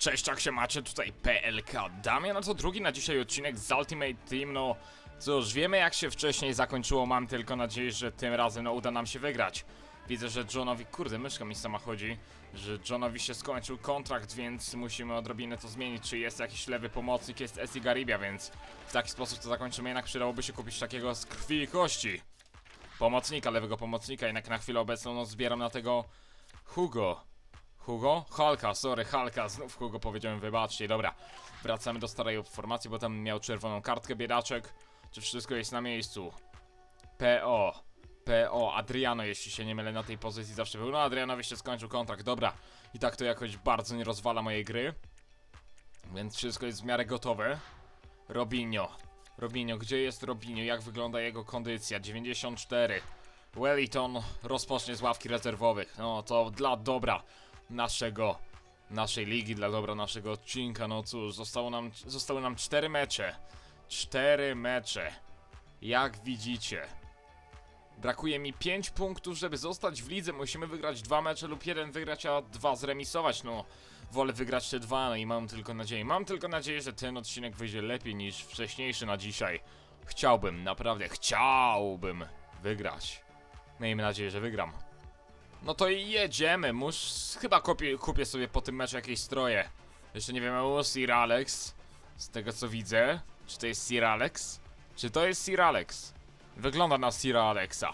Cześć, jak się macie? Tutaj PLK Damian, a to drugi na dzisiaj odcinek z Ultimate Team, no cóż, wiemy jak się wcześniej zakończyło, mam tylko nadzieję, że tym razem no, uda nam się wygrać. Widzę, że Johnowi, kurde, myszka mi sama chodzi, że Johnowi się skończył kontrakt, więc musimy odrobinę to zmienić, czy jest jakiś lewy pomocnik, jest Esi Garibia, więc w taki sposób to zakończymy, jednak przydałoby się kupić takiego z krwi i kości. Pomocnika, lewego pomocnika, jednak na chwilę obecną no, zbieram na tego Hugo. Hugo? Halka, sorry, Halka, znów Hugo powiedziałem, wybaczcie, dobra. Wracamy do starej formacji, bo tam miał czerwoną kartkę biedaczek. Czy wszystko jest na miejscu? PO. PO, Adriano, jeśli się nie mylę, na tej pozycji zawsze był. No, Adrianowi się skończył kontrakt, dobra. I tak to jakoś bardzo nie rozwala mojej gry. Więc wszystko jest w miarę gotowe. Robinho. Robinho, gdzie jest Robinho? Jak wygląda jego kondycja? 94. Wellington rozpocznie z ławki rezerwowych. No to dla dobra naszego, naszej ligi, dla dobra naszego odcinka. No cóż, zostało nam, zostały nam cztery mecze. Cztery mecze. Jak widzicie. Brakuje mi 5 punktów, żeby zostać w lidze. Musimy wygrać dwa mecze lub jeden wygrać, a dwa zremisować. No, wolę wygrać te dwa, no i mam tylko nadzieję. Mam tylko nadzieję, że ten odcinek wyjdzie lepiej niż wcześniejszy na dzisiaj. Chciałbym, naprawdę chciałbym wygrać. Miejmy nadzieję, że wygram. No to i jedziemy. Mus... Chyba kupię, kupię sobie po tym meczu jakieś stroje. Jeszcze nie wiem, o Sir Alex. Z tego co widzę. Czy to jest Sir Alex? Czy to jest Sir Alex? Wygląda na Sir Alexa.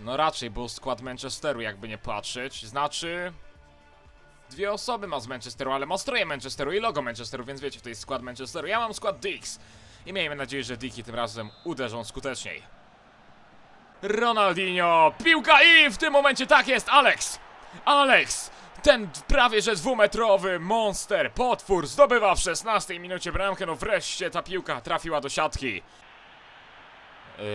No raczej, był skład Manchesteru, jakby nie patrzeć. Znaczy... Dwie osoby ma z Manchesteru, ale ma stroje Manchesteru i logo Manchesteru, więc wiecie, to jest skład Manchesteru. Ja mam skład Dix. I miejmy nadzieję, że Dicki tym razem uderzą skuteczniej. Ronaldinho, piłka i w tym momencie tak jest, Alex! Alex! Ten prawie że dwumetrowy monster, potwór, zdobywa w 16 minucie bramkę, no wreszcie ta piłka trafiła do siatki.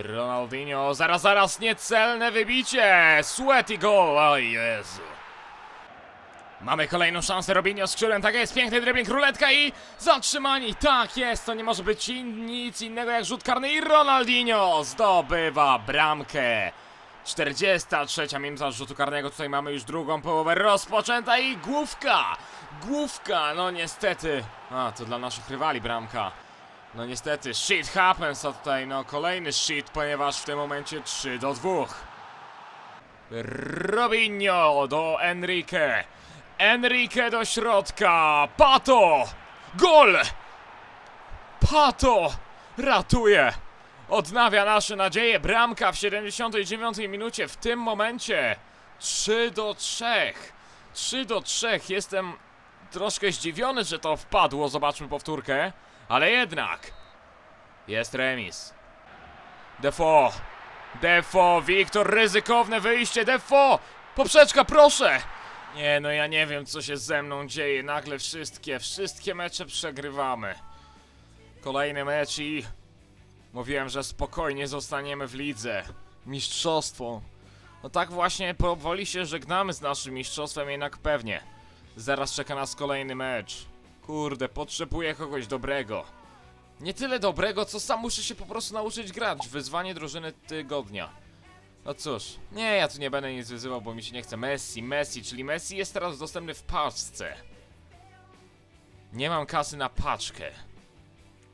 Ronaldinho, zaraz, zaraz, niecelne wybicie! Sweaty goal, o Jezu. Mamy kolejną szansę, Robinho z krzyłem, tak jest, piękny dribbling, ruletka i zatrzymani, tak jest, to nie może być in, nic innego jak rzut karny i Ronaldinho zdobywa bramkę. 43 minuta rzutu karnego, tutaj mamy już drugą połowę rozpoczęta i główka, główka, no niestety, a to dla naszych rywali bramka. No niestety, shit happens, a tutaj no kolejny shit, ponieważ w tym momencie 3 do 2. Robinho do Enrique. Enrique do środka. Pato! Gol! Pato! Ratuje! Odnawia nasze nadzieje. Bramka w 79 minucie. W tym momencie 3 do 3. 3 do 3. Jestem troszkę zdziwiony, że to wpadło. Zobaczmy powtórkę. Ale jednak jest remis. Defo. Defo, Wiktor, ryzykowne wyjście, Defo! Poprzeczka, proszę! Nie, no ja nie wiem, co się ze mną dzieje. Nagle wszystkie, wszystkie mecze przegrywamy. Kolejny mecz i... Mówiłem, że spokojnie zostaniemy w lidze. Mistrzostwo. No tak właśnie powoli się żegnamy z naszym mistrzostwem, jednak pewnie. Zaraz czeka nas kolejny mecz. Kurde, potrzebuję kogoś dobrego. Nie tyle dobrego, co sam muszę się po prostu nauczyć grać. Wyzwanie drużyny tygodnia. No cóż, nie, ja tu nie będę nic wyzywał, bo mi się nie chce. Messi, Messi, czyli Messi jest teraz dostępny w paczce. Nie mam kasy na paczkę.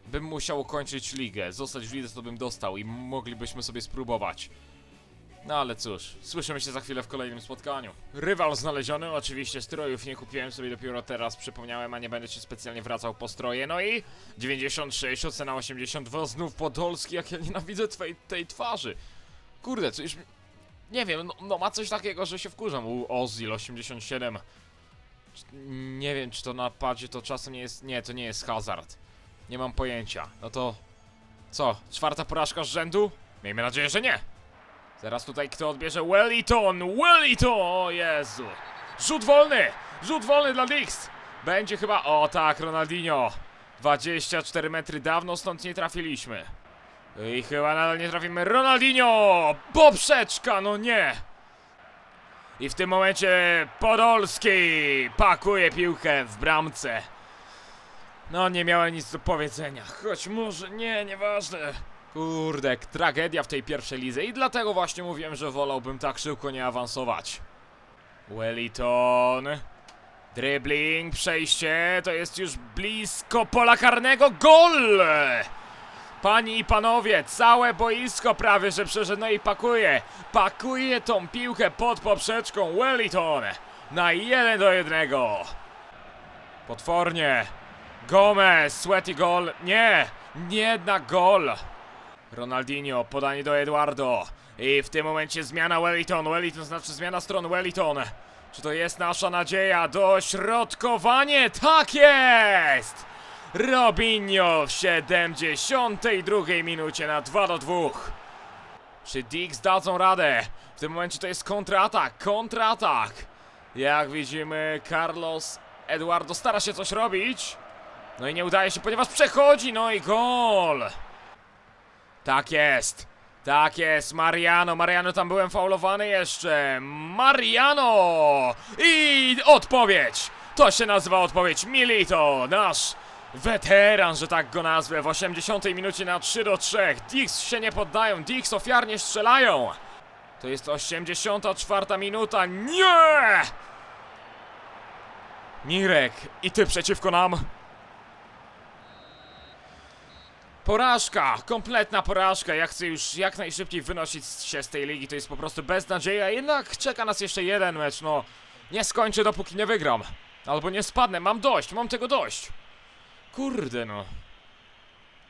Bym musiał ukończyć ligę. Zostać w lidze to bym dostał i moglibyśmy sobie spróbować. No ale cóż, słyszymy się za chwilę w kolejnym spotkaniu. Rywal znaleziony, oczywiście strojów nie kupiłem sobie dopiero teraz, przypomniałem, a nie będę się specjalnie wracał po stroje. No i 96, ocena 82, znów Podolski, jak ja nienawidzę twej, tej twarzy. Kurde, coś... Nie wiem, no, no ma coś takiego, że się wkurzam. U Ozil 87. Czy- Nie wiem, czy to na padzie to czasem nie jest... Nie, to nie jest hazard. Nie mam pojęcia. No to... Co? Czwarta porażka z rzędu? Miejmy nadzieję, że nie. Zaraz tutaj kto odbierze? Wellington! Wellington! O Jezu! Rzut wolny! Rzut wolny dla Dix! Będzie chyba... O tak, Ronaldinho! 24 metry dawno stąd nie trafiliśmy. I chyba nadal nie trafimy. Ronaldinho! Poprzeczka, no nie! I w tym momencie Podolski pakuje piłkę w bramce. No nie miałem nic do powiedzenia. Choć może nie, nieważne. Kurde, tragedia w tej pierwszej lidze i dlatego właśnie mówiłem, że wolałbym tak szybko nie awansować. Wellington. Dribbling, przejście, to jest już blisko pola karnego, gol! Panie i panowie, całe boisko prawie że przeszedł, no i pakuje, pakuje tą piłkę pod poprzeczką Wellington na 1 do 1. Potwornie. Gomez, sweaty gol, nie, nie jednak gol. Ronaldinho, podanie do Eduardo. I w tym momencie zmiana Wellington. Wellington znaczy zmiana stron Wellington. Czy to jest nasza nadzieja? Dośrodkowanie! Tak jest! Robinho w 72 minucie na 2 do 2. Czy Dix dadzą radę? W tym momencie to jest kontratak, kontratak. Jak widzimy, Carlos Eduardo stara się coś robić. No i nie udaje się, ponieważ przechodzi, no i gol! Tak jest! Tak jest, Mariano, Mariano tam byłem faulowany jeszcze. Mariano! I odpowiedź! To się nazywa odpowiedź. Milito, nasz weteran, że tak go nazwę, w 80 minucie na 3 do 3. Dix się nie poddają, Dix ofiarnie strzelają. To jest 84 minuta. Nie! Mirek, i ty przeciwko nam. Porażka, kompletna porażka. Ja chcę już jak najszybciej wynosić się z tej ligi. To jest po prostu beznadzieja. Jednak czeka nas jeszcze jeden mecz. No, nie skończę dopóki nie wygram. Albo nie spadnę. Mam dość, mam tego dość. Kurde no.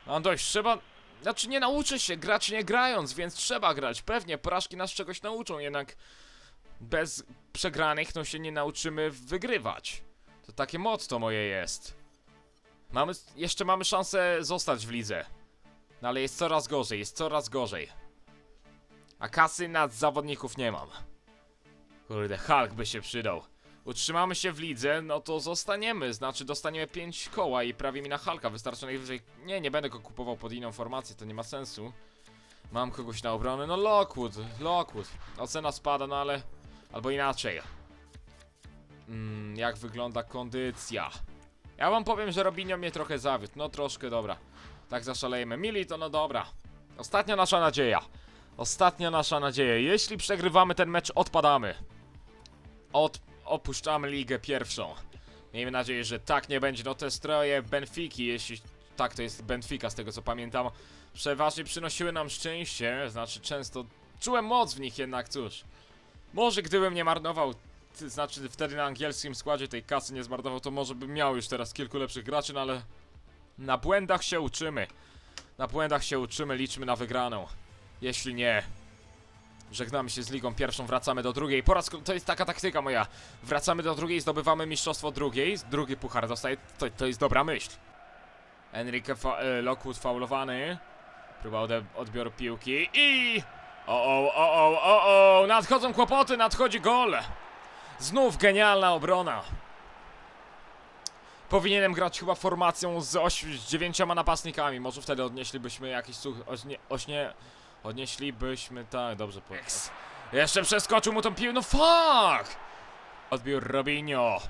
Mam dość, trzeba... Znaczy nie nauczę się grać nie grając, więc trzeba grać. Pewnie porażki nas czegoś nauczą, jednak bez przegranych no się nie nauczymy wygrywać. To takie motto moje jest. Mamy, jeszcze mamy szansę zostać w lidze. No ale jest coraz gorzej, jest coraz gorzej. A kasy na zawodników nie mam. Kurde, Hulk by się przydał. Utrzymamy się w lidze, no to zostaniemy, znaczy dostaniemy 5 koła i prawie mi na Hulka wystarczy najwyżej... Nie, nie będę go kupował pod inną formację, to nie ma sensu. Mam kogoś na obronę, no Lockwood, Lockwood. Ocena spada, no ale... Albo inaczej. Mm, jak wygląda kondycja? Ja wam powiem, że Robinho mnie trochę zawiódł. No troszkę, dobra. Tak zaszalejemy. Mili to no dobra. Ostatnia nasza nadzieja. Ostatnia nasza nadzieja. Jeśli przegrywamy ten mecz, odpadamy. Od... Opuszczamy ligę pierwszą. Miejmy nadzieję, że tak nie będzie. No te stroje Benfiki, jeśli... Tak, to jest Benfica z tego co pamiętam. Przeważnie przynosiły nam szczęście. Znaczy często... Czułem moc w nich jednak, cóż. Może gdybym nie marnował znaczy wtedy na angielskim składzie tej kasy nie zmarnował, to może bym miał już teraz kilku lepszych graczy, no ale na błędach się uczymy. Na błędach się uczymy, liczmy na wygraną. Jeśli nie, żegnamy się z ligą pierwszą, wracamy do drugiej. Po raz to jest taka taktyka moja. Wracamy do drugiej, zdobywamy mistrzostwo drugiej, drugi puchar dostaje, to, to jest dobra myśl. Enrique fa e, Lockwood faulowany. Próba odbioru piłki i... O, o, o, o, o, o, nadchodzą kłopoty, nadchodzi gol. Znów genialna obrona. Powinienem grać chyba formacją z, z dziewięcioma napastnikami. Może wtedy odnieślibyśmy jakiś. Ośnie, ośnie, odnieślibyśmy... Tak, dobrze po... Jeszcze przeskoczył mu tą piłkę, no fuck! Odbiór Robinho.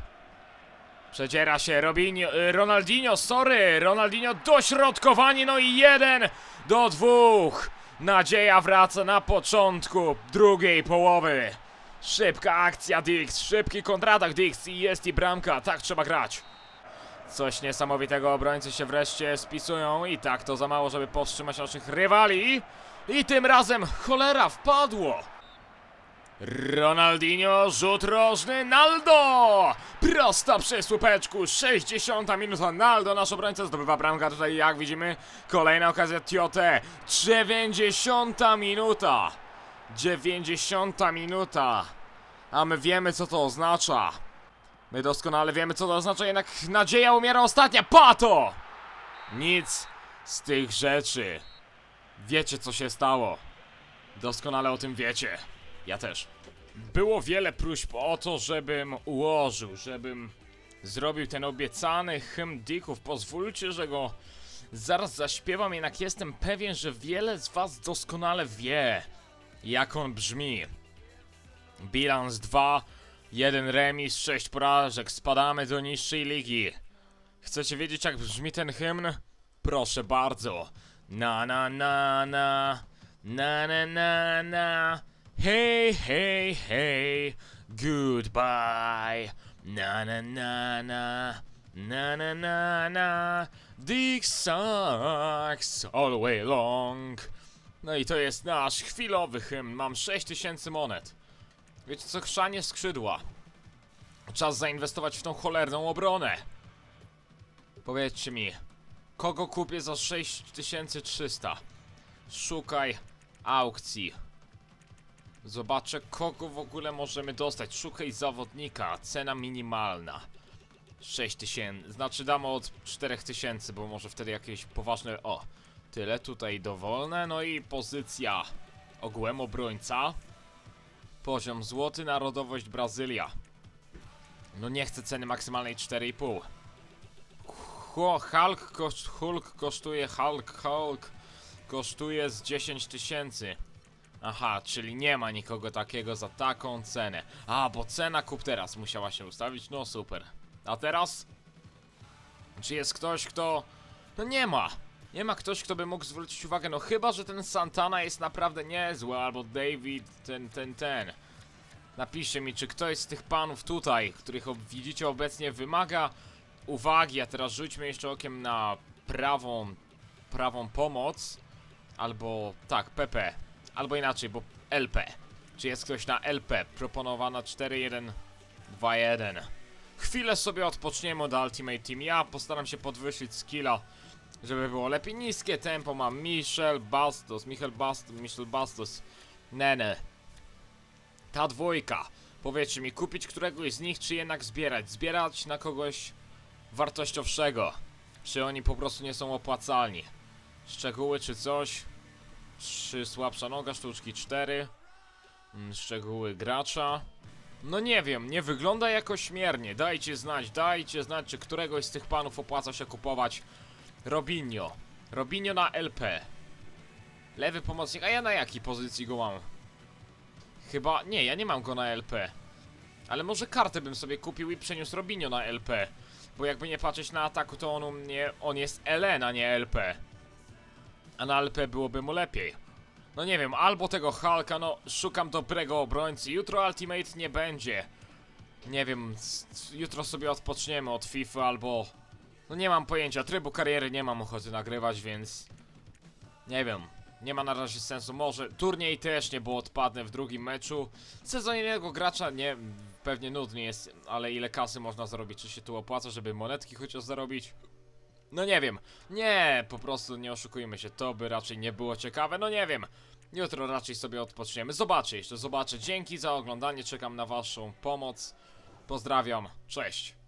Przedziera się Robinho, y, Ronaldinho, sorry, Ronaldinho dośrodkowanie, no i jeden do dwóch. Nadzieja wraca na początku drugiej połowy. Szybka akcja Dix, szybki kontratak Dix i jest i bramka, tak trzeba grać. Coś niesamowitego, obrońcy się wreszcie spisują i tak to za mało, żeby powstrzymać naszych rywali. I tym razem cholera wpadło. Ronaldinho, rzut rożny, Naldo! Prosta przy słupeczku, 60 minuta, Naldo, nasz obrońca zdobywa bramkę, tutaj jak widzimy, kolejna okazja Tiote, 90 minuta, 90 minuta, a my wiemy co to oznacza, my doskonale wiemy co to oznacza, jednak nadzieja umiera ostatnia, pato! Nic z tych rzeczy, wiecie co się stało, doskonale o tym wiecie. Ja też. Było wiele próśb o to, żebym ułożył, żebym zrobił ten obiecany hymn Dicków. Pozwólcie, że go zaraz zaśpiewam, jednak jestem pewien, że wiele z was doskonale wie, jak on brzmi. Bilans 2, 1 remis, 6 porażek, spadamy do niższej ligi. Chcecie wiedzieć, jak brzmi ten hymn? Proszę bardzo. Na na na na. Na na na na. Hey, hey, hey, goodbye. Na na na na. Na na na na. Dick sucks all the way long. No i to jest nasz chwilowy hymn, mam 6000 monet. Wiecie co, chrzanie skrzydła. Czas zainwestować w tą cholerną obronę. Powiedzcie mi Kogo kupię za 6300? Szukaj aukcji Zobaczę kogo w ogóle możemy dostać. Szukaj zawodnika. Cena minimalna. 6000. Znaczy damy od 4000, bo może wtedy jakieś poważne... O, tyle tutaj dowolne. No i pozycja ogółem obrońca. Poziom złoty, narodowość Brazylia. No nie chcę ceny maksymalnej 4,5. Hulk, koszt, Hulk kosztuje, Hulk, Hulk kosztuje z 10 tysięcy. Aha, czyli nie ma nikogo takiego za taką cenę. A, bo cena kup teraz musiała się ustawić, no super. A teraz? Czy jest ktoś, kto... No nie ma. Nie ma ktoś, kto by mógł zwrócić uwagę, no chyba, że ten Santana jest naprawdę niezły, albo David, ten, ten, ten. Napiszcie mi, czy ktoś z tych panów tutaj, których widzicie obecnie, wymaga uwagi, a teraz rzućmy jeszcze okiem na prawą, prawą pomoc. Albo, tak, PP. Albo inaczej, bo LP. Czy jest ktoś na LP? Proponowana 4-1-2-1. Chwilę sobie odpoczniemy od Ultimate Team. Ja postaram się podwyższyć skilla, żeby było lepiej. Niskie tempo mam Michel Bastos, Michel Bastos, Michel Bastos, Nene. Ta dwójka. Powiedzcie mi, kupić któregoś z nich, czy jednak zbierać? Zbierać na kogoś wartościowszego. Czy oni po prostu nie są opłacalni? Szczegóły czy coś? 3 słabsza noga, sztuczki 4. Mm, Szczegóły gracza. No nie wiem, nie wygląda jakoś śmiernie. Dajcie znać, dajcie znać, czy któregoś z tych panów opłaca się kupować. Robinho. Robinho na LP. Lewy pomocnik, a ja na jakiej pozycji go mam? Chyba, nie, ja nie mam go na LP. Ale może kartę bym sobie kupił i przeniósł Robinho na LP. Bo jakby nie patrzeć na ataku, to on u on jest LN, a nie LP. A na LP byłoby mu lepiej. No nie wiem, albo tego Hulka, no szukam dobrego obrońcy. Jutro Ultimate nie będzie. Nie wiem, jutro sobie odpoczniemy od FIFA albo... No nie mam pojęcia, trybu kariery nie mam ochoty nagrywać, więc... Nie wiem, nie ma na razie sensu. Może turniej też nie, bo odpadnę w drugim meczu. Sezon gracza nie, pewnie nudny jest, ale ile kasy można zarobić? Czy się tu opłaca, żeby monetki chociaż zarobić? No nie wiem. Nie, po prostu nie oszukujmy się. To by raczej nie było ciekawe. No nie wiem. Jutro raczej sobie odpoczniemy. Zobaczę jeszcze, zobaczę. Dzięki za oglądanie. Czekam na waszą pomoc. Pozdrawiam. Cześć.